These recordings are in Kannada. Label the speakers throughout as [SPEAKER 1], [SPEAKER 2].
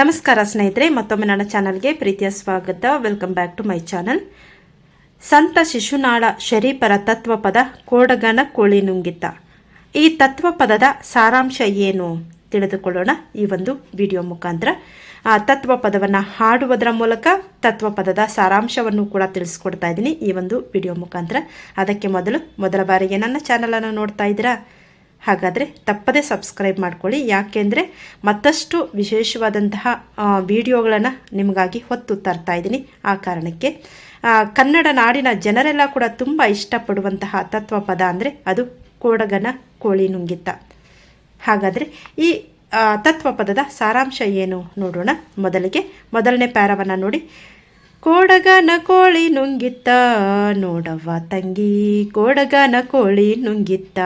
[SPEAKER 1] ನಮಸ್ಕಾರ ಸ್ನೇಹಿತರೆ, ಮತ್ತೊಮ್ಮೆ ನನ್ನ ಚಾನಲ್ಗೆ ಪ್ರೀತಿಯ ಸ್ವಾಗತ. Welcome back to my channel Sant Shishunala ಶರೀಫರ ತತ್ವಪದ ಕೋಡಗನ ಕೋಳಿ ನುಂಗಿತ. ಈ ತತ್ವಪದದ ಸಾರಾಂಶ ಏನು ತಿಳಿದುಕೊಳ್ಳೋಣ ಈ ಒಂದು ವಿಡಿಯೋ ಮುಖಾಂತರ. ಆ ತತ್ವಪದವನ್ನು ಹಾಡುವುದರ ಮೂಲಕ ತತ್ವಪದದ ಸಾರಾಂಶವನ್ನು ಕೂಡ ತಿಳಿಸ್ಕೊಡ್ತಾ ಇದ್ದೀನಿ ಈ ಒಂದು ವಿಡಿಯೋ ಮುಖಾಂತರ. ಅದಕ್ಕೆ ಮೊದಲು, ಮೊದಲ ಬಾರಿಗೆ ನನ್ನ ಚಾನಲನ್ನು ನೋಡ್ತಾ ಇದ್ದೀರಾ? ಹಾಗಾದರೆ ತಪ್ಪದೇ ಸಬ್ಸ್ಕ್ರೈಬ್ ಮಾಡ್ಕೊಳ್ಳಿ. ಯಾಕೆಂದರೆ ಮತ್ತಷ್ಟು ವಿಶೇಷವಾದಂತಹ ವಿಡಿಯೋಗಳನ್ನು ನಿಮಗಾಗಿ ಹೊತ್ತು ತರ್ತಾ ಇದ್ದೀನಿ. ಆ ಕಾರಣಕ್ಕೆ ಕನ್ನಡ ನಾಡಿನ ಜನರೆಲ್ಲ ಕೂಡ ತುಂಬ ಇಷ್ಟಪಡುವಂತಹ ತತ್ವ ಪದ ಅಂದರೆ ಅದು ಕೋಡಗನ ಕೋಳಿ ನುಂಗಿತ. ಹಾಗಾದರೆ ಈ ತತ್ವ ಪದದ ಸಾರಾಂಶ ಏನು ನೋಡೋಣ. ಮೊದಲಿಗೆ ಮೊದಲನೇ ಪ್ಯಾರವನ್ನು ನೋಡಿ. ಕೋಡಗನ ಕೋಳಿ ನುಂಗಿತ್ತ. ನೋಡವ್ವ ತಂಗಿ, ಕೋಡಗನ ಕೋಳಿ ನುಂಗಿತ್ತ.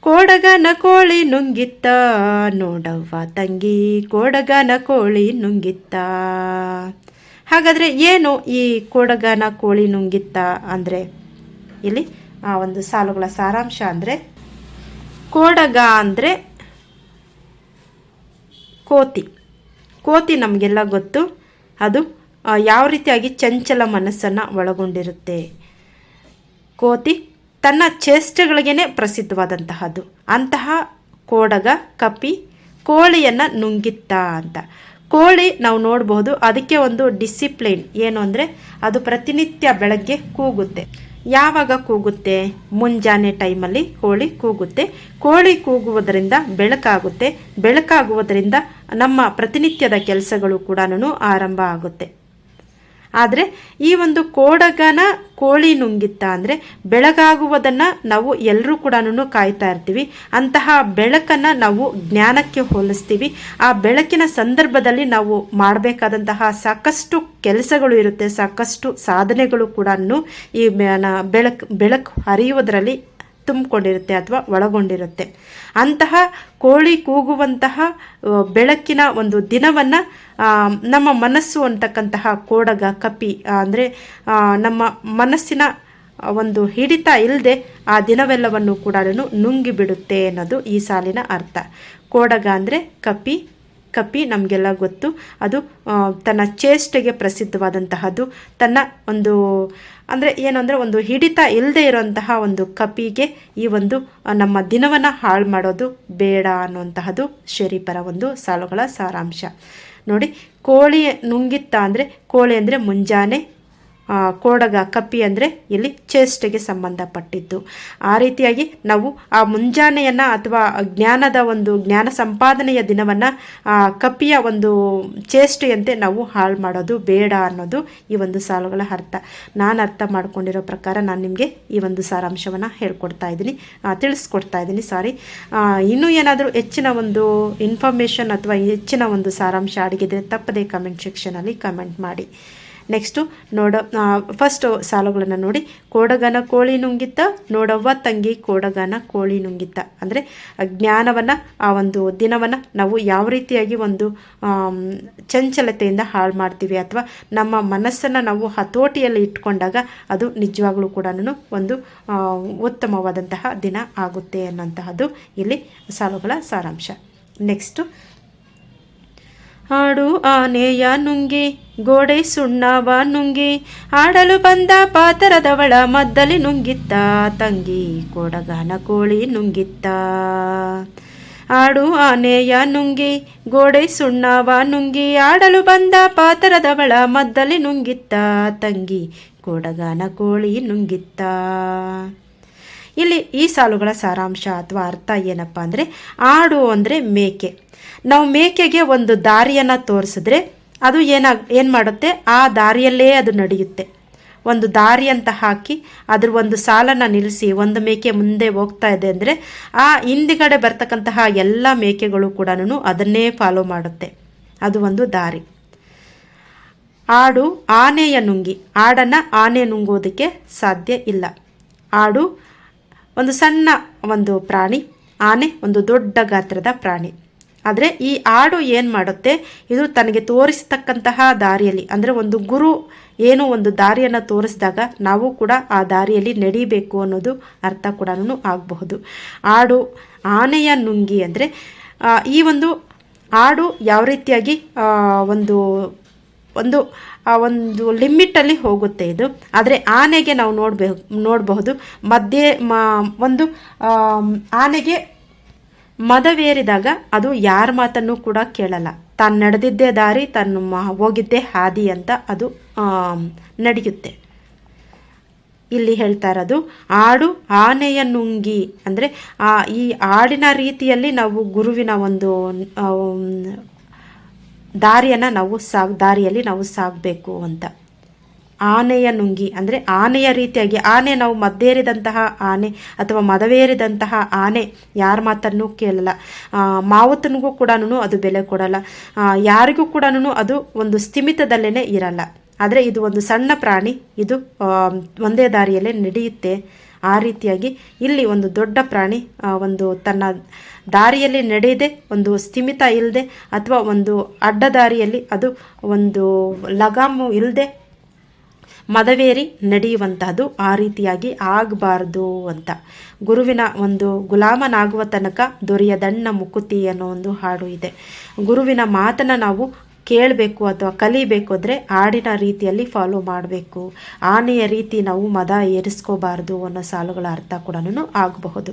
[SPEAKER 1] ಕೋಡಗನ ಕೋಳಿ ನುಂಗಿತ್ತ. ನೋಡವ್ವ ತಂಗಿ, ಕೋಡಗನ ಕೋಳಿ ನುಂಗಿತ್ತ. ಹಾಗಾದರೆ ಏನು ಈ ಕೋಡಗನ ಕೋಳಿ ನುಂಗಿತ್ತ ಅಂದರೆ? ಇಲ್ಲಿ ಆ ಒಂದು ಸಾಲುಗಳ ಸಾರಾಂಶ ಅಂದರೆ, ಕೋಡಗ ಅಂದರೆ ಕೋತಿ. ಕೋತಿ ನಮಗೆಲ್ಲ ಗೊತ್ತು. ಅದು ಯಾವ ರೀತಿಯಾಗಿ ಚಂಚಲ ಮನಸ್ಸನ್ನು ಒಳಗೊಂಡಿರುತ್ತೆ? ಕೋತಿ, ತನ್ನ ಚೇಷ್ಟೆಗಳಿಗೇ ಪ್ರಸಿದ್ಧವಾದಂತಹದ್ದು. ಅಂತಹ ಕೋಡಗ, ಕಪಿ, ಕೋಳಿಯನ್ನು ನುಂಗಿತ್ತ ಅಂತ. ಕೋಳಿ ನಾವು ನೋಡಬಹುದು ಅದಕ್ಕೆ ಒಂದು ಡಿಸಿಪ್ಲಿನ್. ಏನು ಅಂದರೆ, ಅದು ಪ್ರತಿನಿತ್ಯ ಬೆಳಗ್ಗೆ ಕೂಗುತ್ತೆ. ಯಾವಾಗ ಕೂಗುತ್ತೆ? ಮುಂಜಾನೆ ಟೈಮಲ್ಲಿ ಕೋಳಿ ಕೂಗುತ್ತೆ. ಕೋಳಿ ಕೂಗುವುದರಿಂದ ಬೆಳಕಾಗುತ್ತೆ. ಬೆಳಕಾಗುವುದರಿಂದ ನಮ್ಮ ಪ್ರತಿನಿತ್ಯದ ಕೆಲಸಗಳು ಕೂಡ ಆರಂಭ ಆಗುತ್ತೆ. ಆದರೆ ಈ ಒಂದು ಕೋಡಗನ ಕೋಳಿ ನುಂಗಿತ್ತ ಅಂದರೆ ಬೆಳಗಾಗುವುದನ್ನು ನಾವು ಎಲ್ಲರೂ ಕೂಡ ಕಾಯ್ತಾ ಇರ್ತೀವಿ. ಅಂತಹ ಬೆಳಕನ್ನು ನಾವು ಜ್ಞಾನಕ್ಕೆ ಹೋಲಿಸ್ತೀವಿ. ಆ ಬೆಳಕಿನ ಸಂದರ್ಭದಲ್ಲಿ ನಾವು ಮಾಡಬೇಕಾದಂತಹ ಸಾಕಷ್ಟು ಕೆಲಸಗಳು ಇರುತ್ತೆ, ಸಾಕಷ್ಟು ಸಾಧನೆಗಳು ಕೂಡ ಈ ಬೆಳಕು ಬೆಳಕು ಹರಿಯುವುದರಲ್ಲಿ ತುಂಬಿಕೊಂಡಿರುತ್ತೆ ಅಥವಾ ಒಳಗೊಂಡಿರುತ್ತೆ. ಅಂತಹ ಕೋಳಿ ಕೂಗುವಂತಹ ಬೆಳಕಿನ ಒಂದು ದಿನವನ್ನು ನಮ್ಮ ಮನಸ್ಸು ಅಂತಕ್ಕಂತಹ ಕೋಡಗ, ಕಪಿ ಅಂದರೆ ನಮ್ಮ ಮನಸ್ಸಿನ ಒಂದು ಹಿಡಿತ ಇಲ್ಲದೆ ಆ ದಿನವೆಲ್ಲವನ್ನು ಕೂಡ ನುಂಗಿಬಿಡುತ್ತೆ ಅನ್ನೋದು ಈ ಸಾಲಿನ ಅರ್ಥ. ಕೋಡಗ ಅಂದರೆ ಕಪಿ ಕಪಿ ನಮಗೆಲ್ಲ ಗೊತ್ತು. ಅದು ತನ್ನ ಚೇಷ್ಟೆಗೆ ಪ್ರಸಿದ್ಧವಾದಂತಹದ್ದು. ತನ್ನ ಒಂದು, ಅಂದರೆ ಏನು ಅಂದರೆ ಒಂದು ಹಿಡಿತ ಇಲ್ಲದೆ ಇರುವಂತಹ ಒಂದು ಕಪಿಗೆ ಈ ಒಂದು ನಮ್ಮ ದಿನವನ್ನು ಹಾಳು ಮಾಡೋದು ಬೇಡ ಅನ್ನುವಂತಹದ್ದು ಶರೀಫರ ಒಂದು ಸಾಲುಗಳ ಸಾರಾಂಶ. ನೋಡಿ, ಕೋಳಿ ನುಂಗಿತ್ತ ಅಂದರೆ, ಕೋಳಿ ಅಂದರೆ ಮುಂಜಾನೆ ಕೋಡಗ ಕಪ್ಪಿ ಅಂದರೆ ಇಲ್ಲಿ ಚೇಷ್ಟೆಗೆ ಸಂಬಂಧಪಟ್ಟಿದ್ದು. ಆ ರೀತಿಯಾಗಿ ನಾವು ಆ ಮುಂಜಾನೆಯನ್ನು ಅಥವಾ ಜ್ಞಾನದ ಒಂದು ಜ್ಞಾನ ಸಂಪಾದನೆಯ ದಿನವನ್ನು ಕಪ್ಪಿಯ ಒಂದು ಚೇಷ್ಟೆಯಂತೆ ನಾವು ಹಾಳು ಮಾಡೋದು ಬೇಡ ಅನ್ನೋದು ಈ ಒಂದು ಸಾಲುಗಳ ಅರ್ಥ. ನಾನು ಅರ್ಥ ಮಾಡ್ಕೊಂಡಿರೋ ಪ್ರಕಾರ ನಾನು ನಿಮಗೆ ಈ ಒಂದು ಸಾರಾಂಶವನ್ನು ಹೇಳ್ಕೊಡ್ತಾ ಇದ್ದೀನಿ. ತಿಳಿಸ್ಕೊಡ್ತಾ ಇದ್ದೀನಿ, ಸಾರಿ. ಇನ್ನೂ ಏನಾದರೂ ಹೆಚ್ಚಿನ ಒಂದು ಇನ್ಫಾರ್ಮೇಷನ್ ಅಥವಾ ಹೆಚ್ಚಿನ ಒಂದು ಸಾರಾಂಶ ಅಡಗಿದ್ರೆ ತಪ್ಪದೇ ಕಮೆಂಟ್ ಸೆಕ್ಷನಲ್ಲಿ ಕಮೆಂಟ್ ಮಾಡಿ. ನೆಕ್ಸ್ಟು ನೋಡ ಫಸ್ಟ್ ಸಾಲುಗಳನ್ನು ನೋಡಿ. ಕೋಡಗನ ಕೋಳಿ ನುಂಗಿತ್ತ, ನೋಡವ್ವ ತಂಗಿ ಕೋಡಗನ ಕೋಳಿ ನುಂಗಿತ್ತ. ಅಂದರೆ, ಜ್ಞಾನವನ್ನು, ಆ ಒಂದು ದಿನವನ್ನು ನಾವು ಯಾವ ರೀತಿಯಾಗಿ ಒಂದು ಚಂಚಲತೆಯಿಂದ ಹಾಳು ಮಾಡ್ತೀವಿ ಅಥವಾ ನಮ್ಮ ಮನಸ್ಸನ್ನು ನಾವು ಹತೋಟಿಯಲ್ಲಿ ಇಟ್ಕೊಂಡಾಗ ಅದು ನಿಜವಾಗ್ಲೂ ಕೂಡ ಒಂದು ಉತ್ತಮವಾದಂತಹ ದಿನ ಆಗುತ್ತೆ ಅನ್ನೋಂತಹದ್ದು ಇಲ್ಲಿ ಸಾಲುಗಳ ಸಾರಾಂಶ. ನೆಕ್ಸ್ಟು ಆಡು ಆನೆಯ ನುಂಗಿ, ಗೋಡೆ ಸುಣ್ಣವ ನುಂಗಿ ಆಡಲು ಬಂದ ಪಾತರದವಳ ಮದ್ದಲಿ ನುಂಗಿತ್ತ, ತಂಗಿ ಕೊಡಗನ ಕೋಳಿ ನುಂಗಿತ್ತ. ಆಡು ಆನೆಯ ನುಂಗಿ, ಗೋಡೆ ಸುಣ್ಣವ ನುಂಗಿ ಆಡಲು ಬಂದ ಪಾತರದವಳ ಮದ್ದಲಿ ನುಂಗಿತ್ತ, ತಂಗಿ ಕೊಡಗನ ಕೋಳಿ ನುಂಗಿತ್ತ. ಇಲ್ಲಿ ಈ ಸಾಲುಗಳ ಸಾರಾಂಶ ಅಥವಾ ಅರ್ಥ ಏನಪ್ಪ ಅಂದರೆ ಆಡು ಅಂದರೆ ಮೇಕೆ. ನಾವು ಮೇಕೆಗೆ ಒಂದು ದಾರಿಯನ್ನು ತೋರಿಸಿದ್ರೆ ಅದು ಏನಾಗ ಏನು ಮಾಡುತ್ತೆ? ಆ ದಾರಿಯಲ್ಲೇ ಅದು ನಡೆಯುತ್ತೆ. ಒಂದು ದಾರಿ ಅಂತ ಹಾಕಿ ಅದ್ರ ಒಂದು ಸಾಲನ್ನು ನಿಲ್ಲಿಸಿ ಒಂದು ಮೇಕೆ ಮುಂದೆ ಹೋಗ್ತಾ ಇದೆ ಅಂದರೆ ಆ ಹಿಂದಿಗಡೆ ಬರ್ತಕ್ಕಂತಹ ಎಲ್ಲ ಮೇಕೆಗಳು ಕೂಡ ಅದನ್ನೇ ಫಾಲೋ ಮಾಡುತ್ತೆ. ಅದು ಒಂದು ದಾರಿ. ಆಡು ಆನೆಯ ನುಂಗಿ, ಆಡನ್ನು ಆನೆ ನುಂಗೋದಕ್ಕೆ ಸಾಧ್ಯ ಇಲ್ಲ. ಆಡು ಒಂದು ಸಣ್ಣ ಒಂದು ಪ್ರಾಣಿ, ಆನೆ ಒಂದು ದೊಡ್ಡ ಗಾತ್ರದ ಪ್ರಾಣಿ. ಆದರೆ ಈ ಆಡು ಏನು ಮಾಡುತ್ತೆ? ಇದು ತನಗೆ ತೋರಿಸ್ತಕ್ಕಂತಹ ದಾರಿಯಲ್ಲಿ, ಅಂದರೆ ಒಂದು ಗುರು ಏನೋ ಒಂದು ದಾರಿಯನ್ನು ತೋರಿಸಿದಾಗ ನಾವು ಕೂಡ ಆ ದಾರಿಯಲ್ಲಿ ನಡಿಬೇಕು ಅನ್ನೋದು ಅರ್ಥ ಕೂಡ ಆಗಬಹುದು. ಆಡು ಆನೆಯ ನುಂಗಿ ಅಂದರೆ ಈ ಒಂದು ಆಡು ಯಾವ ರೀತಿಯಾಗಿ ಒಂದು ಒಂದು ಒಂದು ಲಿಮಿಟಲ್ಲಿ ಹೋಗುತ್ತೆ ಇದು. ಆದರೆ ಆನೆಗೆ ನಾವು ನೋಡಬೇಕು ನೋಡಬಹುದು, ಮಧ್ಯೆ ಒಂದು ಆನೆಗೆ ಮದವೇರಿದಾಗ ಅದು ಯಾರ ಮಾತನ್ನು ಕೂಡ ಕೇಳಲ್ಲ. ತಾನು ನಡೆದಿದ್ದೇ ದಾರಿ, ತಾನು ಹೋಗಿದ್ದೇ ಹಾದಿ ಅಂತ ಅದು ನಡೆಯುತ್ತೆ. ಇಲ್ಲಿ ಹೇಳ್ತಾ ಇರೋದು, ಆಡು ಆನೆಯ ನುಂಗಿ, ಅಂದರೆ, ಆ, ಈ ಆಡಿನ ರೀತಿಯಲ್ಲಿ ನಾವು ಗುರುವಿನ ಒಂದು ದಾರಿಯನ್ನು ನಾವು ಸಾಗ್, ದಾರಿಯಲ್ಲಿ ನಾವು ಸಾಗಬೇಕು ಅಂತ. ಆನೆಯ ನುಂಗಿ, ಅಂದರೆ ಆನೆಯ ರೀತಿಯಾಗಿ ಆನೆ ನಾವು ಮದ್ದೇರಿದಂತಹ ಆನೆ ಅಥವಾ ಮದವೇರಿದಂತಹ ಆನೆ ಯಾರ ಮಾತನ್ನು ಕೇಳಲ್ಲ. ಮಾವತನಿಗೂ ಕೂಡ ಅದು ಬೆಲೆ ಕೊಡಲ್ಲ. ಯಾರಿಗೂ ಕೂಡ ಅದು ಒಂದು ಸ್ಥಿಮಿತದಲ್ಲೇ ಇರಲ್ಲ. ಆದರೆ ಇದು ಒಂದು ಸಣ್ಣ ಪ್ರಾಣಿ, ಇದು ಒಂದೇ ದಾರಿಯಲ್ಲೇ ನಡೆಯುತ್ತೆ. ಆ ರೀತಿಯಾಗಿ ಇಲ್ಲಿ ಒಂದು ದೊಡ್ಡ ಪ್ರಾಣಿ ಒಂದು ತನ್ನ ದಾರಿಯಲ್ಲಿ ನಡೆಯದೆ, ಒಂದು ಸ್ಥಿಮಿತ ಇಲ್ಲದೆ ಅಥವಾ ಒಂದು ಅಡ್ಡ ದಾರಿಯಲ್ಲಿ ಅದು ಒಂದು ಲಗಾಮು ಇಲ್ಲದೆ ಮದವೇರಿ ನಡೆಯುವಂತಹದ್ದು ಆ ರೀತಿಯಾಗಿ ಆಗಬಾರ್ದು ಅಂತ. ಗುರುವಿನ ಒಂದು ಗುಲಾಮನಾಗುವ ತನಕ ದೊರೆಯದಣ್ಣ ಮುಕುತಿ ಅನ್ನೋ ಒಂದು ಹಾಡು ಇದೆ. ಗುರುವಿನ ಮಾತನ್ನು ನಾವು ಕೇಳಬೇಕು ಅಥವಾ ಕಲಿಬೇಕು ಅಂದರೆ ಹಾಡಿನ ರೀತಿಯಲ್ಲಿ ಫಾಲೋ ಮಾಡಬೇಕು. ಆನೆಯ ರೀತಿ ನಾವು ಮದ ಏರಿಸ್ಕೋಬಾರ್ದು ಅನ್ನೋ ಸಾಲುಗಳ ಅರ್ಥ ಕೂಡ ಆಗಬಹುದು.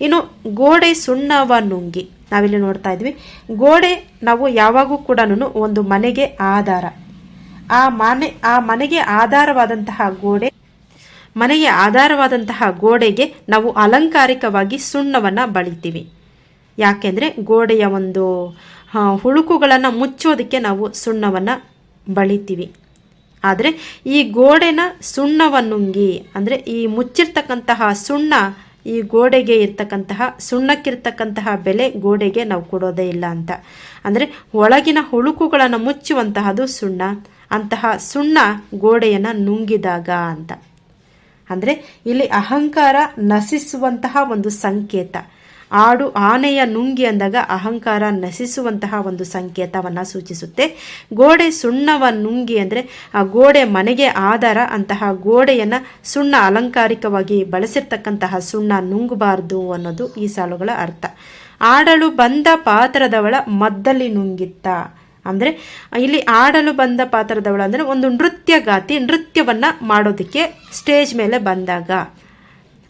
[SPEAKER 1] ಇನ್ನು ಗೋಡೆ ಸುಣ್ಣವ ನುಂಗಿ, ನಾವಿಲ್ಲಿ ನೋಡ್ತಾ ಇದ್ವಿ. ಗೋಡೆ ನಾವು ಯಾವಾಗೂ ಕೂಡ ಒಂದು ಮನೆಗೆ ಆಧಾರ. ಆ ಮನೆ, ಆ ಮನೆಗೆ ಆಧಾರವಾದಂತಹ ಗೋಡೆ, ಮನೆಗೆ ಆಧಾರವಾದಂತಹ ಗೋಡೆಗೆ ನಾವು ಅಲಂಕಾರಿಕವಾಗಿ ಸುಣ್ಣವನ್ನು ಬಳಿತೀವಿ. ಯಾಕೆಂದರೆ ಗೋಡೆಯ ಒಂದು ಹುಳುಕುಗಳನ್ನು ಮುಚ್ಚೋದಕ್ಕೆ ನಾವು ಸುಣ್ಣವನ್ನು ಬಳಿತೀವಿ. ಆದರೆ ಈ ಗೋಡೆನ ಸುಣ್ಣವನ್ನುಂಗಿ, ಅಂದರೆ ಈ ಮುಚ್ಚಿರ್ತಕ್ಕಂತಹ ಸುಣ್ಣ, ಈ ಗೋಡೆಗೆ ಇರ್ತಕ್ಕಂತಹ, ಸುಣ್ಣಕ್ಕಿರ್ತಕ್ಕಂತಹ ಬೆಲೆ ಗೋಡೆಗೆ ನಾವು ಕೊಡೋದೇ ಇಲ್ಲ ಅಂತ. ಅಂದರೆ ಒಳಗಿನ ಹುಳುಕುಗಳನ್ನು ಮುಚ್ಚುವಂತಹದು ಸುಣ್ಣ ಅಂತಹ ಸುಣ್ಣ ಗೋಡೆಯನ್ನು ನುಂಗಿದಾಗ ಅಂತ. ಅಂದರೆ ಇಲ್ಲಿ ಅಹಂಕಾರ ನಶಿಸುವಂತಹ ಒಂದು ಸಂಕೇತ. ಆಡು ಆನೆಯ ನುಂಗಿ ಅಂದಾಗ ಅಹಂಕಾರ ನಶಿಸುವಂತಹ ಒಂದು ಸಂಕೇತವನ್ನು ಸೂಚಿಸುತ್ತೆ. ಗೋಡೆ ಸುಣ್ಣವ ನುಂಗಿ ಅಂದರೆ ಆ ಗೋಡೆ ಮನೆಗೆ ಆಧಾರ ಅಂತಹ ಗೋಡೆಯನ್ನು ಸುಣ್ಣ ಅಲಂಕಾರಿಕವಾಗಿ ಬಳಸಿರ್ತಕ್ಕಂತಹ ಸುಣ್ಣ ನುಂಗಬಾರ್ದು ಅನ್ನೋದು ಈ ಸಾಲುಗಳ ಅರ್ಥ. ಆಡಲು ಬಂದ ಪಾತ್ರದವಳ ಮದ್ದಲ್ಲಿ ನುಂಗಿತ್ತ? ಅಂದರೆ, ಇಲ್ಲಿ ಆಡಲು ಬಂದ ಪಾತ್ರದವಳು ಅಂದರೆ ಒಂದು ನೃತ್ಯಗಾತಿ ನೃತ್ಯವನ್ನು ಮಾಡೋದಕ್ಕೆ ಸ್ಟೇಜ್ ಮೇಲೆ ಬಂದಾಗ.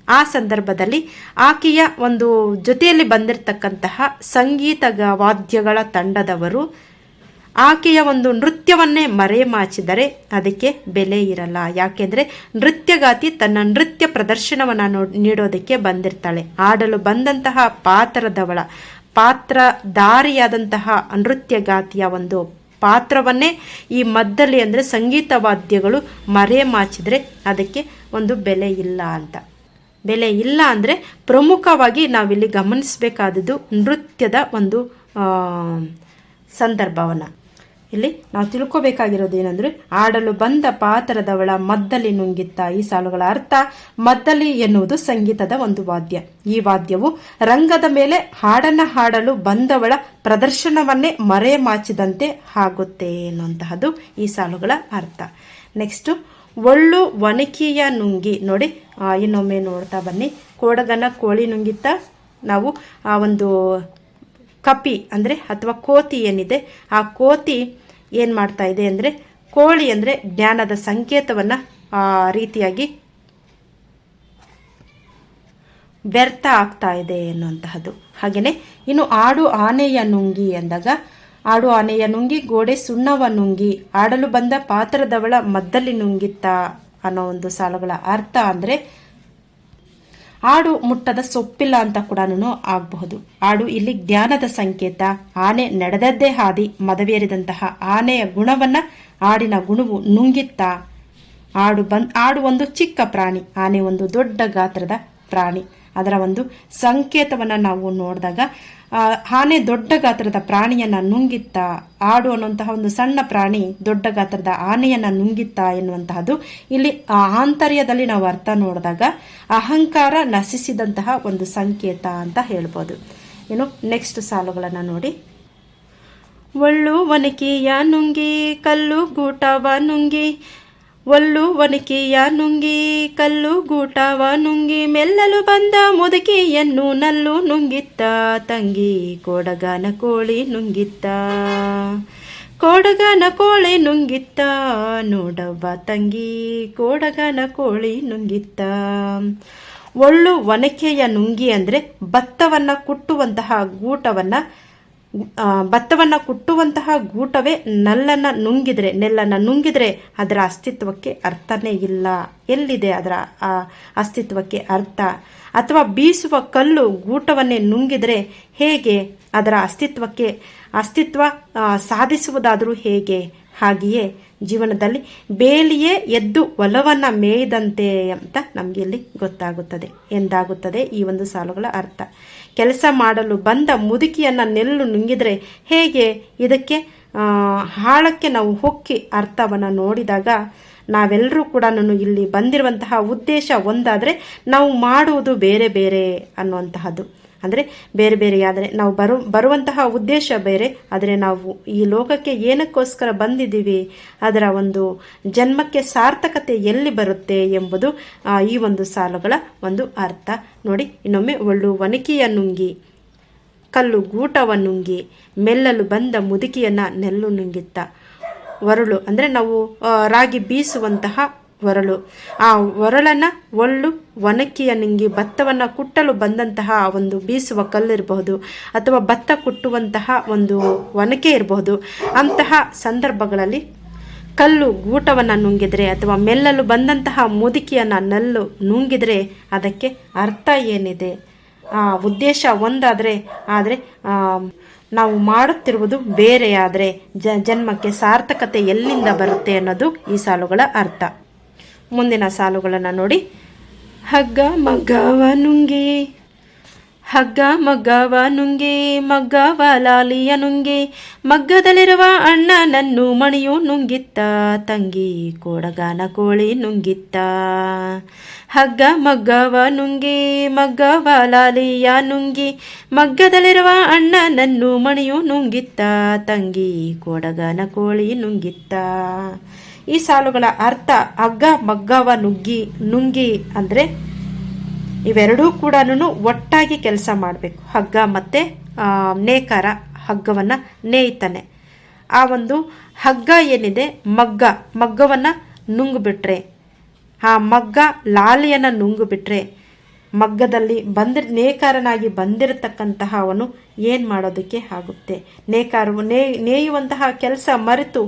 [SPEAKER 1] ಆ ಸಂದರ್ಭದಲ್ಲಿ ಆಕೆಯ ಒಂದು ಜೊತೆಯಲ್ಲಿ ಬಂದಿರತಕ್ಕಂತಹ ಸಂಗೀತ ವಾದ್ಯಗಳ ತಂಡದವರು ಆಕೆಯ ಒಂದು ನೃತ್ಯವನ್ನೇ ಮರೆಮಾಚಿದರೆ ಅದಕ್ಕೆ ಬೆಲೆ ಇರಲ್ಲ. ಯಾಕೆಂದರೆ ನೃತ್ಯಗಾತಿ ತನ್ನ ನೃತ್ಯ ಪ್ರದರ್ಶನವನ್ನು ನೋ, ನೀಡೋದಕ್ಕೆ ಬಂದಿರ್ತಾಳೆ. ಆಡಲು ಬಂದಂತಹ ಪಾತ್ರದವಳ ಪಾತ್ರಧಾರಿಯಾದಂತಹ ನೃತ್ಯಗಾತಿಯ ಒಂದು ಪಾತ್ರವನ್ನೇ ಈ ಮದ್ದಲಿ ಅಂದರೆ ಸಂಗೀತ ವಾದ್ಯಗಳು ಮರೆಮಾಚಿದರೆ ಅದಕ್ಕೆ ಒಂದು ಬೆಲೆ ಇಲ್ಲ ಅಂತ. ಬೆಲೆ ಇಲ್ಲ ಅಂದರೆ ಪ್ರಮುಖವಾಗಿ ನಾವಿಲ್ಲಿ ಗಮನಿಸಬೇಕಾದದ್ದು ನೃತ್ಯದ ಒಂದು ಸಂದರ್ಭವನ್ನು. ಇಲ್ಲಿ ನಾವು ತಿಳ್ಕೊಬೇಕಾಗಿರೋದು ಏನಂದ್ರೆ ಆಡಲು ಬಂದ ಪಾತ್ರದವಳ ಮದ್ದಲಿ ನುಂಗಿತ್ತ ಈ ಸಾಲುಗಳ ಅರ್ಥ, ಮದ್ದಲಿ ಎನ್ನುವುದು ಸಂಗೀತದ ಒಂದು ವಾದ್ಯ. ಈ ವಾದ್ಯವು ರಂಗದ ಮೇಲೆ ಹಾಡನ್ನ ಹಾಡಲು ಬಂದವಳ ಪ್ರದರ್ಶನವನ್ನೇ ಮರೆಮಾಚಿದಂತೆ ಆಗುತ್ತೆ ಎನ್ನುವಂತಹದ್ದು ಈ ಸಾಲುಗಳ ಅರ್ಥ. ನೆಕ್ಸ್ಟು ಒಳ್ಳು ವನಕಿಯ ನುಂಗಿ, ನೋಡಿ ಇನ್ನೊಮ್ಮೆ ನೋಡ್ತಾ ಬನ್ನಿ. ಕೋಡಗನ ಕೋಳಿ ನುಂಗಿತ್ತ ನಾವು ಆ ಒಂದು ಕಪಿ ಅಂದರೆ ಅಥವಾ ಕೋತಿ ಏನಿದೆ, ಆ ಕೋತಿ ಏನು ಮಾಡ್ತಾ ಇದೆ ಅಂದರೆ ಕೋಳಿ ಅಂದರೆ ಜ್ಞಾನದ ಸಂಕೇತವನ್ನು ಆ ರೀತಿಯಾಗಿ ವ್ಯರ್ಥ ಆಗ್ತಾ ಇದೆ ಎನ್ನುವಂತಹದ್ದು. ಹಾಗೆಯೇ ಇನ್ನು ಆಡು ಆನೆಯ ನುಂಗಿ ಅಂದಾಗ ಆಡು ಆನೆಯ ನುಂಗಿ, ಗೋಡೆ ಸುಣ್ಣವ ನುಂಗಿ, ಆಡಲು ಬಂದ ಪಾತ್ರದವಳ ಮದ್ದಲ್ಲಿ ನುಂಗಿತ್ತ ಅನ್ನೋ ಒಂದು ಸಾಲುಗಳ ಅರ್ಥ ಅಂದರೆ ಆಡು ಮುಟ್ಟದ ಸೊಪ್ಪಿಲ್ಲ ಅಂತ ಕೂಡ ಆಗಬಹುದು. ಆಡು ಇಲ್ಲಿ ಜ್ಞಾನದ ಸಂಕೇತ. ಆನೆ ನಡೆದದ್ದೇ ಹಾದಿ, ಮದವೇರಿದಂತಹ ಆನೆಯ ಗುಣವನ್ನ ಆಡಿನ ಗುಣವು ನುಂಗಿತ್ತ, ಆಡು ಬಂದ್, ಆಡು ಒಂದು ಚಿಕ್ಕ ಪ್ರಾಣಿ, ಆನೆ ಒಂದು ದೊಡ್ಡ ಗಾತ್ರದ ಪ್ರಾಣಿ. ಅದರ ಒಂದು ಸಂಕೇತವನ್ನು ನಾವು ನೋಡಿದಾಗ ಆನೆ ದೊಡ್ಡ ಗಾತ್ರದ ಪ್ರಾಣಿಯನ್ನ ನುಂಗಿತ್ತ ಆಡು ಅನ್ನುವಂತಹ ಒಂದು ಸಣ್ಣ ಪ್ರಾಣಿ ದೊಡ್ಡ ಗಾತ್ರದ ಆನೆಯನ್ನ ನುಂಗಿತ್ತ ಎನ್ನುವಂತಹದ್ದು ಇಲ್ಲಿ ಆಂತರ್ಯದಲ್ಲಿ ನಾವು ಅರ್ಥ ನೋಡಿದಾಗ ಅಹಂಕಾರ ನಶಿಸಿದಂತಹ ಒಂದು ಸಂಕೇತ ಅಂತ ಹೇಳ್ಬೋದು. ಏನು ನೆಕ್ಸ್ಟ್ ಸಾಲುಗಳನ್ನು ನೋಡಿ. ಒಳ್ಳು ಒನಕಿಯ ನುಂಗಿ ಕಲ್ಲು ಗೂಟವ ನುಂಗಿ ಒಲ್ಲು ಒನಕೆಯ ನುಂಗಿ, ಕಲ್ಲು ಗೂಟವ ನುಂಗಿ, ಮೆಲ್ಲಲು ಬಂದ ಮುದುಕಿಯನ್ನು ನಲ್ಲು ನುಂಗಿತ್ತ, ತಂಗಿ ಕೋಡಗನ ಕೋಳಿ ನುಂಗಿತ್ತ. ಕೋಡಗನ ಕೋಳಿ ನುಂಗಿತ್ತ, ನೋಡವ್ವ ತಂಗಿ ಕೋಡಗನ ಕೋಳಿ ನುಂಗಿತ್ತ. ಒಳ್ಳು ಒನಕೆಯ ನುಂಗಿ ಅಂದರೆ ಭತ್ತವನ್ನು ಕುಟ್ಟುವಂತಹ ಗೂಟವನ್ನು ಭತ್ತವನ್ನು ಕುಟ್ಟುವಂತಹ ಗೂಟವೇ ನಲ್ಲನ್ನು ನುಂಗಿದರೆ, ನೆಲ್ಲನ್ನು ನುಂಗಿದರೆ ಅದರ ಅಸ್ತಿತ್ವಕ್ಕೆ ಅರ್ಥನೇ ಇಲ್ಲ. ಎಲ್ಲಿದೆ ಅದರ ಅಸ್ತಿತ್ವಕ್ಕೆ ಅರ್ಥ? ಅಥವಾ ಬೀಸುವ ಕಲ್ಲು ಗೂಟವನ್ನೇ ನುಂಗಿದರೆ ಹೇಗೆ ಅದರ ಅಸ್ತಿತ್ವಕ್ಕೆ, ಅಸ್ತಿತ್ವ ಸಾಧಿಸುವುದಾದರೂ ಹೇಗೆ? ಹಾಗೆಯೇ ಜೀವನದಲ್ಲಿ ಬೇಲಿಯೇ ಎದ್ದು ಒಲವನ್ನು ಮೇಯ್ದಂತೆ ಅಂತ ನಮಗೆ ಇಲ್ಲಿ ಗೊತ್ತಾಗುತ್ತದೆ. ಎಂದಾಗುತ್ತದೆ ಈ ಒಂದು ಸಾಲುಗಳ ಅರ್ಥ. ಕೆಲಸ ಮಾಡಲು ಬಂದ ಮುದುಕಿಯನ್ನು ನೆಲ್ಲು ನುಂಗಿದರೆ ಹೇಗೆ? ಇದಕ್ಕೆ ಹಾಳಕ್ಕೆ ನಾವು ಹೊಕ್ಕಿ ಅರ್ಥವನ್ನು ನೋಡಿದಾಗ ನಾವೆಲ್ಲರೂ ಕೂಡ ಇಲ್ಲಿ ಬಂದಿರುವಂತಹ ಉದ್ದೇಶ ಒಂದಾದರೆ ನಾವು ಮಾಡುವುದು ಬೇರೆ ಬೇರೆ ಅನ್ನುವಂತಹದ್ದು. ಅಂದರೆ ಬೇರೆ ಬೇರೆಯಾದರೆ ನಾವು ಬರು, ಬರುವಂತಹ ಉದ್ದೇಶ ಬೇರೆ, ಆದರೆ ನಾವು ಈ ಲೋಕಕ್ಕೆ ಏನಕ್ಕೋಸ್ಕರ ಬಂದಿದ್ದೀವಿ, ಅದರ ಒಂದು ಜನ್ಮಕ್ಕೆ ಸಾರ್ಥಕತೆ ಎಲ್ಲಿ ಬರುತ್ತೆ ಎಂಬುದು ಈ ಒಂದು ಸಾಲುಗಳ ಒಂದು ಅರ್ಥ. ನೋಡಿ, ಇನ್ನೊಮ್ಮೆ ಒಳ್ಳು ಒನಕೆಯ ನುಂಗಿ, ಕಲ್ಲು ಗೂಟವ ನುಂಗಿ, ಮೆಲ್ಲಲು ಬಂದ ಮುದುಕಿಯನ್ನು ನೆಲ್ಲು ನುಂಗಿತ್ತ. ಒರಳು ಅಂದರೆ ನಾವು ರಾಗಿ ಬೀಸುವಂತಹ ಒರಳು. ಆ ಒರಳನ್ನು ಒಳ್ಳು ಒನಕಿಯ ನಿಂಗಿ ಭತ್ತವನ್ನು ಕುಟ್ಟಲು ಬಂದಂತಹ ಒಂದು ಬೀಸುವ ಕಲ್ಲಿರಬಹುದು ಅಥವಾ ಭತ್ತ ಕುಟ್ಟುವಂತಹ ಒಂದು ಒನಕೆ ಇರಬಹುದು. ಅಂತಹ ಸಂದರ್ಭಗಳಲ್ಲಿ ಕಲ್ಲು ಗೂಟವನ್ನು ನುಂಗಿದರೆ ಅಥವಾ ಮೆಲ್ಲಲು ಬಂದಂತಹ ಮುದುಕಿಯನ್ನು ನಲ್ಲು ನುಂಗಿದರೆ ಅದಕ್ಕೆ ಅರ್ಥ ಏನಿದೆ? ಆ ಉದ್ದೇಶ ಒಂದಾದರೆ, ಆದರೆ ನಾವು ಮಾಡುತ್ತಿರುವುದು ಬೇರೆಯಾದರೆ ಜನ್ಮಕ್ಕೆ ಸಾರ್ಥಕತೆ ಎಲ್ಲಿಂದ ಬರುತ್ತೆ ಅನ್ನೋದು ಈ ಸಾಲುಗಳ ಅರ್ಥ. ಮುಂದಿನ ಸಾಲುಗಳನ್ನು ನೋಡಿ. ಹಗ್ಗ ಮಗ್ಗವ ನುಂಗಿ ಹಗ್ಗ ಮಗ್ಗವ ನುಂಗಿ ಮಗ್ಗವ ಲಾಲಿಯ ನುಂಗಿ, ಮಗ್ಗದಲ್ಲಿರುವ ಅಣ್ಣನನ್ನು ಮಣಿಯು ನುಂಗಿತ್ತ, ತಂಗಿ ಕೋಡಗಾನ ಕೋಳಿ ನುಂಗಿತ್ತ. ಹಗ್ಗ ಮಗ್ಗವ ನುಂಗಿ ಮಗ್ಗವ ಲಾಲಿಯ ನುಂಗಿ, ಮಗ್ಗದಲ್ಲಿರುವ ಅಣ್ಣನನ್ನು ಮಣಿಯು ನುಂಗಿತ್ತ, ತಂಗಿ ಕೋಡಗಾನ ಕೋಳಿ ನುಂಗಿತ್ತ. ಈ ಸಾಲುಗಳ ಅರ್ಥ ಹಗ್ಗ ಮಗ್ಗವ, ನುಗ್ಗಿ, ನುಂಗಿ ಅಂದರೆ ಇವೆರಡೂ ಕೂಡ ಒಟ್ಟಾಗಿ ಕೆಲಸ ಮಾಡಬೇಕು. ಹಗ್ಗ ಮತ್ತು ನೇಕಾರ ಹಗ್ಗವನ್ನು ನೇಯ್ತಾನೆ. ಆ ಒಂದು ಹಗ್ಗ ಏನಿದೆ? ಮಗ್ಗ. ಮಗ್ಗವನ್ನು ನುಂಗ್ಬಿಟ್ರೆ, ಆ ಮಗ್ಗ ಲಾಲಿಯನ್ನು ನುಂಗ್ಬಿಟ್ರೆ, ಮಗ್ಗದಲ್ಲಿ ಬಂದಿರ್, ನೇಕಾರನಾಗಿ ಬಂದಿರತಕ್ಕಂತಹ ಅವನು ಏನು ಮಾಡೋದಕ್ಕೆ ಆಗುತ್ತೆ? ನೇಕಾರವು ನೇಯುವಂತಹ ಕೆಲಸ ಮರೆತು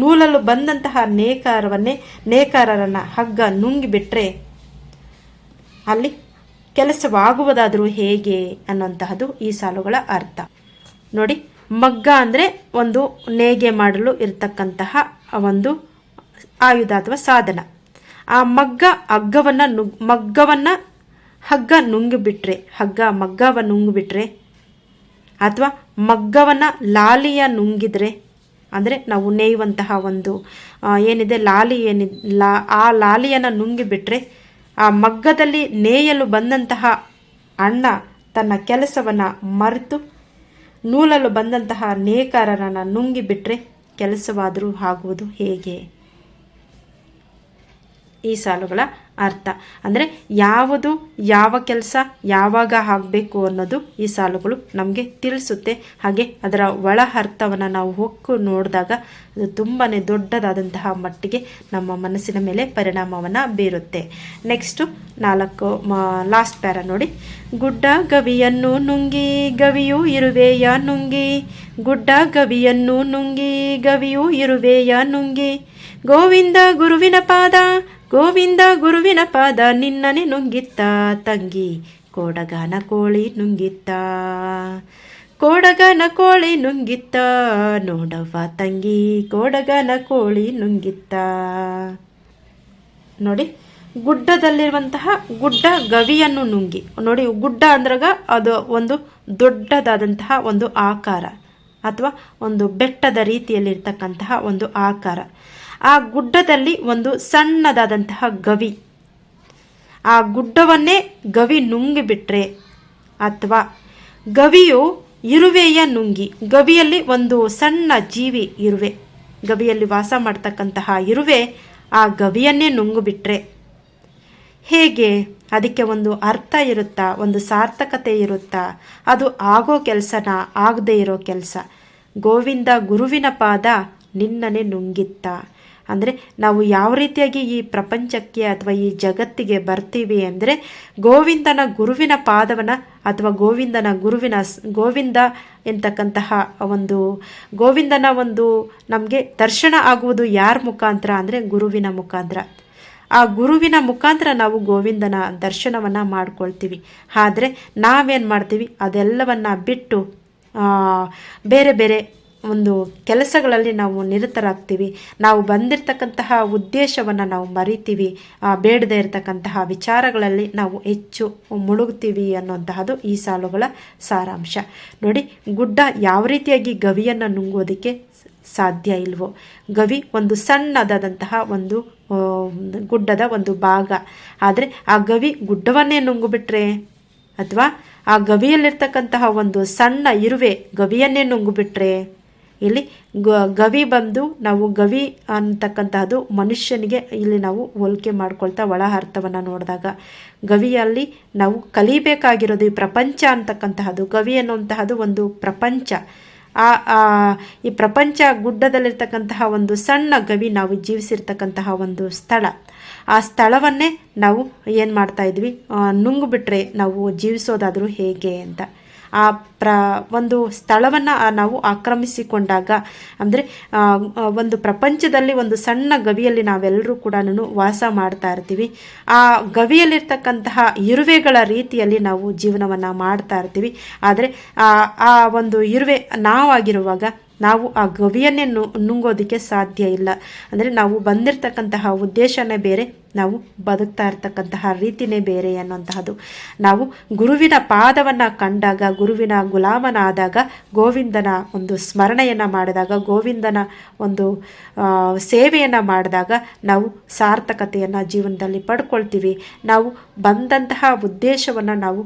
[SPEAKER 1] ನೂಲಲು ಬಂದಂತಹ ನೇಕಾರವನ್ನೇ, ನೇಕಾರರನ್ನು ಹಗ್ಗ ನುಂಗಿಬಿಟ್ರೆ ಅಲ್ಲಿ ಕೆಲಸವಾಗುವುದಾದರೂ ಹೇಗೆ ಅನ್ನುವಂತಹದ್ದು ಈ ಸಾಲುಗಳ ಅರ್ಥ. ನೋಡಿ, ಮಗ್ಗ ಅಂದರೆ ಒಂದು ನೇಗೆ ಮಾಡಲು ಇರತಕ್ಕಂತಹ ಒಂದು ಆಯುಧ ಅಥವಾ ಸಾಧನ. ಆ ಮಗ್ಗ ಹಗ್ಗವನ್ನು ನುಗ್, ಮಗ್ಗವನ್ನು ಹಗ್ಗ ನುಂಗಿಬಿಟ್ರೆ, ಹಗ್ಗ ಮಗ್ಗವ ನುಂಗಿಬಿಟ್ರೆ ಅಥವಾ ಮಗ್ಗವನ್ನು ಲಾಲಿಯ ನುಂಗಿದ್ರೆ ಅಂದರೆ ನಾವು ನೇಯುವಂತಹ ಒಂದು ಏನಿದೆ, ಲಾಲಿ ಏನಿ, ಲಾ, ಆ ಲಾಲಿಯನ್ನು ನುಂಗಿಬಿಟ್ರೆ ಆ ಮಗ್ಗದಲ್ಲಿ ನೇಯಲು ಬಂದಂತಹ ಅಣ್ಣ ತನ್ನ ಕೆಲಸವನ್ನು ಮರೆತು ನೂಲಲು ಬಂದಂತಹ ನೇಕಾರರನ್ನು ನುಂಗಿಬಿಟ್ರೆ ಕೆಲಸವಾದರೂ ಆಗುವುದು ಹೇಗೆ? ಈ ಸಾಲುಗಳ ಅರ್ಥ. ಅಂದರೆ ಯಾವುದು, ಯಾವ ಕೆಲಸ ಯಾವಾಗ ಆಗಬೇಕು ಅನ್ನೋದು ಈ ಸಾಲುಗಳು ನಮಗೆ ತಿಳಿಸುತ್ತೆ. ಹಾಗೆ ಅದರ ಒಳ ಅರ್ಥವನ್ನು ನಾವು ಹೊಕ್ಕು ನೋಡಿದಾಗ ಅದು ತುಂಬಾ ದೊಡ್ಡದಾದಂತಹ ಮಟ್ಟಿಗೆ ನಮ್ಮ ಮನಸ್ಸಿನ ಮೇಲೆ ಪರಿಣಾಮವನ್ನು ಬೀರುತ್ತೆ. ನೆಕ್ಸ್ಟು ನಾಲ್ಕು ಲಾಸ್ಟ್ ಪ್ಯಾರ ನೋಡಿ. ಗುಡ್ಡ ಗವಿಯನ್ನು ನುಂಗಿ ಗವಿಯು ಇರುವೆಯ ನುಂಗಿ. ಗುಡ್ಡ ಗವಿಯನ್ನು ನುಂಗಿ ಗವಿಯು ಇರುವೆಯ ನುಂಗಿ. ಗೋವಿಂದ ಗುರುವಿನ ಪಾದ ಗೋವಿಂದ ಗುರುವಿನ ಪಾದ ನಿನ್ನನೆ ನುಂಗಿತ್ತ, ತಂಗಿ ಕೋಡಗನ ಕೋಳಿ ನುಂಗಿತ್ತ. ಕೋಡಗನ ಕೋಳಿ ನುಂಗಿತ್ತ, ನೋಡವ್ವ ತಂಗಿ ಕೋಡಗನ ಕೋಳಿ ನುಂಗಿತ್ತ. ನೋಡಿ, ಗುಡ್ಡದಲ್ಲಿರುವಂತಹ ಗುಡ್ಡ ಗವಿಯನ್ನು ನುಂಗಿ. ನೋಡಿ, ಗುಡ್ಡ ಅಂದ್ರಾಗ ಅದು ಒಂದು ದೊಡ್ಡದಾದಂತಹ ಒಂದು ಆಕಾರ ಅಥವಾ ಒಂದು ಬೆಟ್ಟದ ರೀತಿಯಲ್ಲಿರ್ತಕ್ಕಂತಹ ಒಂದು ಆಕಾರ. ಆ ಗುಡ್ಡದಲ್ಲಿ ಒಂದು ಸಣ್ಣದಾದಂತಹ ಗವಿ. ಆ ಗುಡ್ಡವನ್ನೇ ಗವಿ ನುಂಗಿಬಿಟ್ರೆ ಅಥವಾ ಗವಿಯು ಇರುವೆಯ ನುಂಗಿ, ಗವಿಯಲ್ಲಿ ಒಂದು ಸಣ್ಣ ಜೀವಿ ಇರುವೆ. ಗವಿಯಲ್ಲಿ ವಾಸ ಮಾಡ್ತಕ್ಕಂತಹ ಇರುವೆ ಆ ಗವಿಯನ್ನೇ ನುಂಗುಬಿಟ್ರೆ ಹೇಗೆ? ಅದಕ್ಕೆ ಒಂದು ಅರ್ಥ ಇರುತ್ತಾ? ಒಂದು ಸಾರ್ಥಕತೆ ಇರುತ್ತಾ? ಅದು ಆಗೋ ಕೆಲಸನ? ಆಗದೇ ಇರೋ ಕೆಲಸ? ಗೋವಿಂದ ಗುರುವಿನ ಪಾದ ನಿನ್ನನೆ ನುಂಗಿತ್ತ? ಅಂದರೆ ನಾವು ಯಾವ ರೀತಿಯಾಗಿ ಈ ಪ್ರಪಂಚಕ್ಕೆ ಅಥವಾ ಈ ಜಗತ್ತಿಗೆ ಬರ್ತೀವಿ ಅಂದರೆ ಗೋವಿಂದನ ಗುರುವಿನ ಪಾದವನ್ನು ಅಥವಾ ಗೋವಿಂದನ ಗುರುವಿನ ಗೋವಿಂದ ಎಂತಕ್ಕಂತಹ ಒಂದು, ಗೋವಿಂದನ ಒಂದು ನಮಗೆ ದರ್ಶನ ಆಗುವುದು ಯಾರ ಮುಖಾಂತರ ಅಂದರೆ ಗುರುವಿನ ಮುಖಾಂತರ. ಆ ಗುರುವಿನ ಮುಖಾಂತರ ನಾವು ಗೋವಿಂದನ ದರ್ಶನವನ್ನು ಮಾಡ್ಕೊಳ್ತೀವಿ. ಆದರೆ ನಾವೇನು ಮಾಡ್ತೀವಿ? ಅದೆಲ್ಲವನ್ನು ಬಿಟ್ಟು ಬೇರೆ ಬೇರೆ ಒಂದು ಕೆಲಸಗಳಲ್ಲಿ ನಾವು ನಿರತರಾಗ್ತೀವಿ. ನಾವು ಬಂದಿರತಕ್ಕಂತಹ ಉದ್ದೇಶವನ್ನು ನಾವು ಮರಿತೀವಿ. ಬೇಡದೇ ಇರತಕ್ಕಂತಹ ವಿಚಾರಗಳಲ್ಲಿ ನಾವು ಹೆಚ್ಚು ಮುಳುಗ್ತೀವಿ ಅನ್ನುವಂತಹದ್ದು ಈ ಸಾಲುಗಳ ಸಾರಾಂಶ. ನೋಡಿ, ಗುಡ್ಡ ಯಾವ ರೀತಿಯಾಗಿ ಗವಿಯನ್ನು ನುಂಗೋದಕ್ಕೆ ಸಾಧ್ಯ ಇಲ್ವೋ? ಗವಿ ಒಂದು ಸಣ್ಣದಾದಂತಹ ಒಂದು ಗುಡ್ಡದ ಒಂದು ಭಾಗ. ಆದರೆ ಆ ಗವಿ ಗುಡ್ಡವನ್ನೇ ನುಂಗುಬಿಟ್ರೆ ಅಥವಾ ಆ ಗವಿಯಲ್ಲಿರ್ತಕ್ಕಂತಹ ಒಂದು ಸಣ್ಣ ಇರುವೆ ಗವಿಯನ್ನೇ ನುಂಗುಬಿಟ್ರೆ ಇಲ್ಲಿ ಗವಿ ಬಂದು ನಾವು ಗವಿ ಅಂತಕ್ಕಂತಹದ್ದು ಮನುಷ್ಯನಿಗೆ ಇಲ್ಲಿ ನಾವು ಹೋಲಿಕೆ ಮಾಡ್ಕೊಳ್ತಾ ಒಳ ಅರ್ಥವನ್ನು ನೋಡಿದಾಗ, ಗವಿಯಲ್ಲಿ ನಾವು ಕಲಿಬೇಕಾಗಿರೋದು ಈ ಪ್ರಪಂಚ ಅಂತಕ್ಕಂತಹದ್ದು ಗವಿ ಅನ್ನುವಂತಹದ್ದು ಒಂದು ಪ್ರಪಂಚ. ಆ ಈ ಪ್ರಪಂಚ ಗುಡ್ಡದಲ್ಲಿರ್ತಕ್ಕಂತಹ ಒಂದು ಸಣ್ಣ ಗವಿ ನಾವು ಜೀವಿಸಿರ್ತಕ್ಕಂತಹ ಒಂದು ಸ್ಥಳ. ಆ ಸ್ಥಳವನ್ನೇ ನಾವು ಏನು ಮಾಡ್ತಾ ಇದ್ವಿ? ನುಂಗ್ಬಿಟ್ರೆ ನಾವು ಜೀವಿಸೋದಾದರೂ ಹೇಗೆ ಅಂತ. ಆ ಪ್ರ, ಒಂದು ಸ್ಥಳವನ್ನು ನಾವು ಆಕ್ರಮಿಸಿಕೊಂಡಾಗ, ಅಂದರೆ ಒಂದು ಪ್ರಪಂಚದಲ್ಲಿ ಒಂದು ಸಣ್ಣ ಗವಿಯಲ್ಲಿ ನಾವೆಲ್ಲರೂ ಕೂಡ ವಾಸ ಮಾಡ್ತಾ ಇರ್ತೀವಿ. ಆ ಗವಿಯಲ್ಲಿರ್ತಕ್ಕಂತಹ ಇರುವೆಗಳ ರೀತಿಯಲ್ಲಿ ನಾವು ಜೀವನವನ್ನು ಮಾಡ್ತಾ ಇರ್ತೀವಿ. ಆದರೆ ಆ ಒಂದು ಇರುವೆ ನಾವಾಗಿರುವಾಗ ನಾವು ಆ ಗವಿಯನ್ನೇ ನುಂಗೋದಕ್ಕೆ ಸಾಧ್ಯ ಇಲ್ಲ. ಅಂದರೆ ನಾವು ಬಂದಿರತಕ್ಕಂತಹ ಉದ್ದೇಶನೇ ಬೇರೆ, ನಾವು ಬದುಕ್ತಾ ಇರ್ತಕ್ಕಂತಹ ರೀತಿನೇ ಬೇರೆ ಅನ್ನುವಂತಹದ್ದು ನಾವು ಗುರುವಿನ ಪಾದವನ್ನು ಕಂಡಾಗ, ಗುರುವಿನ ಗುಲಾಮನಾದಾಗ, ಗೋವಿಂದನ ಒಂದು ಸ್ಮರಣೆಯನ್ನು ಮಾಡಿದಾಗ, ಗೋವಿಂದನ ಒಂದು ಸೇವೆಯನ್ನು ಮಾಡಿದಾಗ ನಾವು ಸಾರ್ಥಕತೆಯನ್ನು ಜೀವನದಲ್ಲಿ ಪಡ್ಕೊಳ್ತೀವಿ. ನಾವು ಬಂದಂತಹ ಉದ್ದೇಶವನ್ನು ನಾವು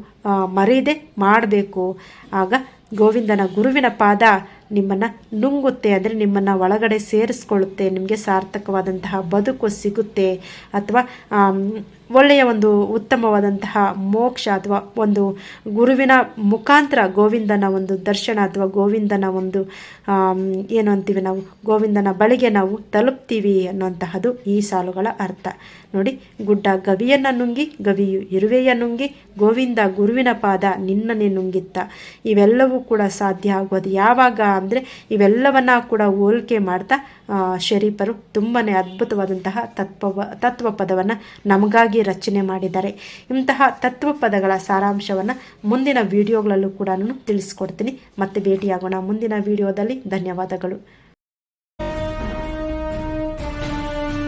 [SPEAKER 1] ಮರೀದೆ ಮಾಡಬೇಕು. ಆಗ ಗೋವಿಂದನ ಗುರುವಿನ ಪಾದ ನಿಮ್ಮನ್ನು ನುಂಗುತ್ತೆ ಅಂದರೆ ನಿಮ್ಮನ್ನು ಒಳಗಡೆ ಸೇರಿಸ್ಕೊಳ್ಳುತ್ತೆ ನಿಮಗೆ ಸಾರ್ಥಕವಾದಂತಹ ಬದುಕು ಸಿಗುತ್ತೆ ಅಥವಾ ಒಳ್ಳೆಯ ಒಂದು ಉತ್ತಮವಾದಂತಹ ಮೋಕ್ಷ ಅಥವಾ ಒಂದು ಗುರುವಿನ ಮುಖಾಂತರ ಗೋವಿಂದನ ಒಂದು ದರ್ಶನ ಅಥವಾ ಗೋವಿಂದನ ಒಂದು ಏನು ಅಂತೀವಿ ನಾವು, ಗೋವಿಂದನ ಬಳಿಗೆ ನಾವು ತಲುಪ್ತೀವಿ ಅನ್ನುವಂತಹದ್ದು ಈ ಸಾಲುಗಳ ಅರ್ಥ. ನೋಡಿ, ಗುಡ್ಡ ಗವಿಯನ್ನು ನುಂಗಿ, ಗವಿಯು ಇರುವೆಯ ನುಂಗಿ, ಗೋವಿಂದ ಗುರುವಿನ ಪಾದ ನಿನ್ನನೆ ನುಂಗಿತ್ತ. ಇವೆಲ್ಲವೂ ಕೂಡ ಸಾಧ್ಯ ಆಗೋದು ಯಾವಾಗ ಅಂದರೆ ಇವೆಲ್ಲವನ್ನ ಕೂಡ ಹೋಲಿಕೆ ಮಾಡ್ತಾ ಶರೀಫರು ತುಂಬಾ ಅದ್ಭುತವಾದಂತಹ ತತ್ವ ತತ್ವ ಪದವನ್ನು ನಮಗಾಗಿ ರಚನೆ ಮಾಡಿದ್ದಾರೆ. ಇಂತಹ ತತ್ವ ಪದಗಳ ಸಾರಾಂಶವನ್ನು ಮುಂದಿನ ವಿಡಿಯೋಗಳಲ್ಲೂ ಕೂಡ ನಾನು ತಿಳಿಸ್ಕೊಡ್ತೀನಿ. ಮತ್ತೆ ಭೇಟಿಯಾಗೋಣ ಮುಂದಿನ ವಿಡಿಯೋದಲ್ಲಿ. ಧನ್ಯವಾದಗಳು.